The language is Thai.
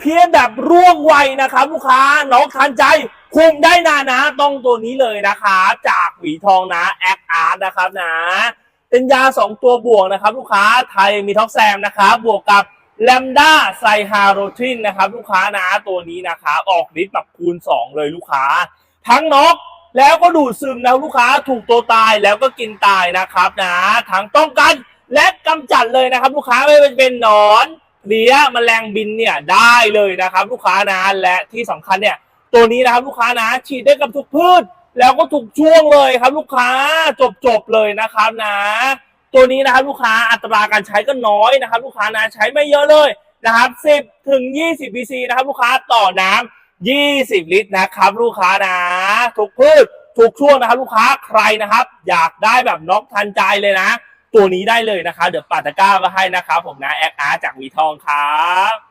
เพี้ยนแบบร่วงไวนะครับ ลูกค้าน้องทันใจ คุมได้นานนะ ต้องตัวนี้เลยนะครับจากหวีทองนะแอคอาร์ตนะครับนะเป็นยา 2 ตัวบวกนะครับ ลูกค้าไทยมีท็อกแซมนะครับบวกกับแลมด้าไซฮาโรทินนะครับ ลูกค้านะตัวนี้นะครับออกฤทธิ์แบบคูณ 2 เลยลูกค้า ทั้งนกแล้วก็ดูดซึมนะลูกค้าถูกตัวตายแล้วก็กินตายนะครับนะทั้งป้องกันและกำจัดเลยนะครับ ลูกค้าไม่ว่าจะเป็นหนอน เลี้ยแมลงบินเนี่ยได้เลยนะครับ ลูกค้านะและที่สำคัญเนี่ย ตัวนี้นะครับลูกค้านะฉีดได้กับทุกพืช แล้วก็ทุกช่วงเลยครับ ลูกค้าจบจบๆเลยนะครับนะ ตัวนี้นะครับลูกค้าอัตราการใช้ก็น้อยนะครับ ลูกค้านะใช้ไม่เยอะเลยนะครับ10ถึง20 cc นะครับ ลูกค้าต่อน้ำ20 ลิตรนะครับ ลูกค้านะทุกพืชทุกช่วงนะครับ ลูกค้าใครนะครับ อยากได้แบบน็อกทันใจเลยนะ ตัวนี้ได้เลยนะครับเดี๋ยวปาตตะก้ามาให้นะครับผมนะแอคอาร์จากวีทองครับ